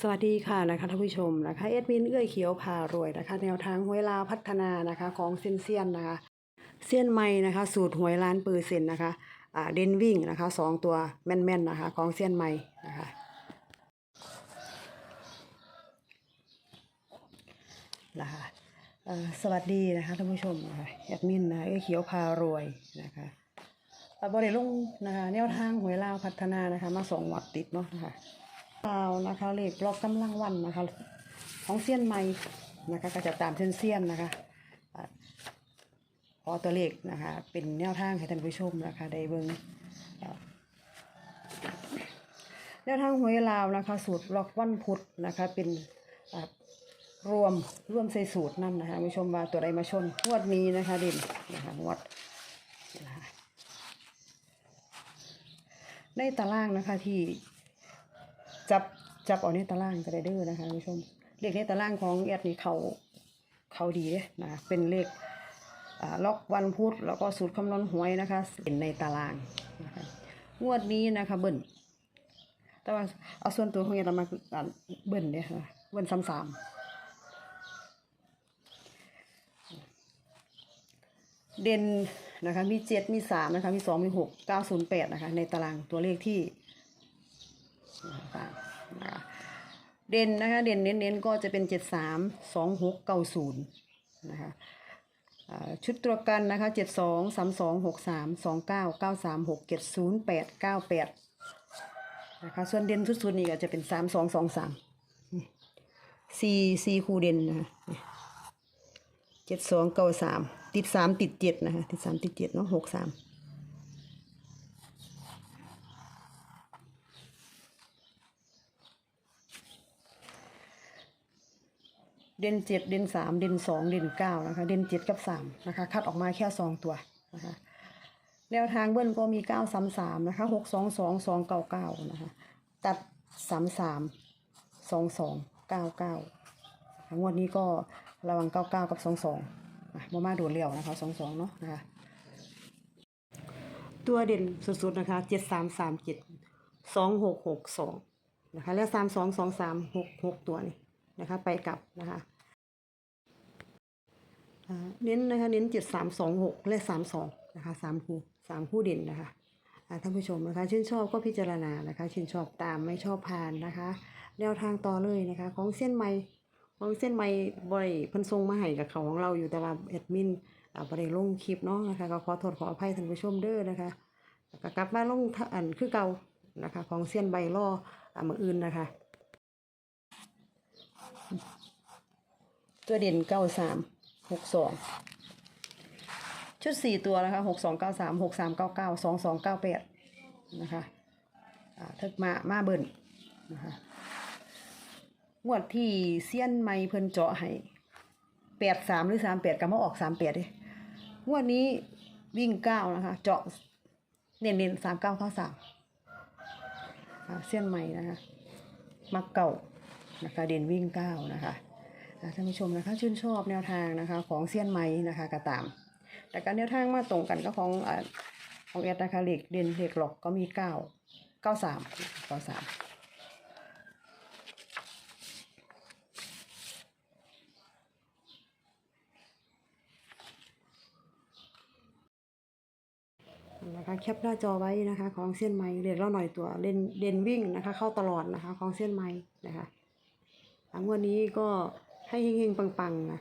สวัสดีค่ะนะคะท่านผู้ชมนะคะเอ็ดมินเอื้อยเขียวพารวยนะคะ แนวทางหวยลาวพัฒนานะคะของเซียนเซียนนะคะเซียนใหม่นะคะ สูตรหวยล้านเปอร์เซ็นต์นะคะอ่าเดนวิ่งนะคะสองตัวแม่นๆนะคะของเซียนใหม่นะคะนะคะสวัสดีนะคะท่านผู้ชมนะคะแอดมินนะเอื้อยเขียวพารวยนะคะอ่าบริลงนะคะแนวทางหวยลาวพัฒนานะคะมาสองวัดติดเนาะนะคะ ลาวนะคะเลขล็อกกำลังวันนะคะ ของเซียนใหม่นะคะก็จะตามเส้นเซียนนะคะอ่าขอตัวเลขนะคะ เป็นแนวทางให้ท่านผู้ชมนะคะได้เบิ่งแนวทางหวยลาวนะคะ สูตรล็อกวันพุธนะคะ เป็นรวมร่วมใส่สูตรนั่นนะคะผู้ชมว่าตัวใดมาชนงวดนี้นะคะด่นนะคะงวดในตารางนะคะที่ จับจับเอาในตารางก็ได้เด้อนะคะคุณผู้ชมเลขในตารางของแอดนี่เขาเขาดีนะคะเป็นเลขล็อกวันพุธแล้วก็สูตรคำนวณหวยนะคะเป็นในตารางนะคะงวดนี้นะคะเบิ้ลแต่ว่าเอาส่วนตัวของแอดเอามาเบิ้ลเนี่ยค่ะเบิ้ลซ้ำสามเด่นนะคะมีเจ็ดมีสามนะคะมีสองมีหกเก้าศูนย์แปดนะคะในตารางตัวเลขที่ นะคะนะคะเด่นนะคะเด่นเน้นๆก็จะเป็นเจ็ดสามสองหกเก้าศูนย์นะคะชุดตัวกันนะคะเจ็ดสองสามสองหกสามสองเก้าเก้าสามหกเจ็ดศูนย์แปดเก้าแปดนะคะส่วนเด่นสุดๆนี่ก็จะเป็นสามสองสองสามสี่สี่คู่เด่นนะคะเจ็ดสองเก้าสามติดสามติดเจ็ดนะคะติดสามติดเจ็ดเนาะหกสาม เด่นเจ็ดเด่นสามเด่นสองเด่นเก้านะคะเด่นเจ็ดกับสามนะคะคัดออกมาแค่สองตัวนะคะแนวทางเบิ้ลก็มีเก้าสามสามนะคะหกสองสองสองเก้าเก้านะคะตัดสามสามสองสองเก้าเก้างวดนี้ก็ระวังเก้าเก้ากับสองสองมามาโดดเลี่ยวนะคะสองสองเนาะนะคะตัวเด่นสุดๆนะคะเจ็ดสามสามเจ็ดสองหกหกสองนะคะแล้วสามสองสองสามหกหกตัวนี่ นะคะ ไปกลับนะคะเน้นนะคะเน้นเจ็ดสามสองหกและสามสองนะคะสามคู่สามคู่เด่นนะคะท่านผู้ชมนะคะชื่นชอบก็พิจารณานะคะชื่นชอบตามไม่ชอบผ่านนะคะแนวทางต่อเลยนะคะ ของเส้นไม้ของเส้นไม้บริพิ่นทรงมาให้กับเขาของเราอยู่แต่ว่าแอดมินอ่าบริลงคลิปเนาะนะคะก็ขอโทษขออภัยท่านผู้ชมเด้อนะคะก็กลับมาลงอันคือเก่านะคะ ของเซียนใบล่ออ่ามืออื่นนะคะ ตัวเด่นเก้าสามหกสองชุดสี่ตัวนะคะหกสองเก้าสามหกสามเก้าเก้าสองสองเก้าแปดนะคะทึกมามาเบิ่นนะคะงวดที่เซียนไม่เพิ่นเจาะให้แปดสามหรือสามแปดก็มาออกสามแปดเลยงวดนี้วิ่งเก้านะคะ เจาะเน้นเน้นสามเก้าเข้าสามเส้นใหม่นะคะมักเก่านะคะเด่นวิ่งเก้านะคะ ท่านผู้ชมนะคะชื่นชอบแนวทางนะคะ ของเส้นไหมนะคะกระตาม แต่การแนวทางมาตรงกันก็ของอของเอสนคะเล็กเด่นเล็กหลอกก็มีเก้าเก้าสามเก้าสามนะคะแคปหน้าจอไว้นะคะของเส้นไม้เรียนเราหน่อยตัวเล่นเด่นวิ่งนะคะ เข้าตลอดนะคะของเส้นไม้นะคะงวันนี้ก็ ให้เฮงๆ ปังๆนะ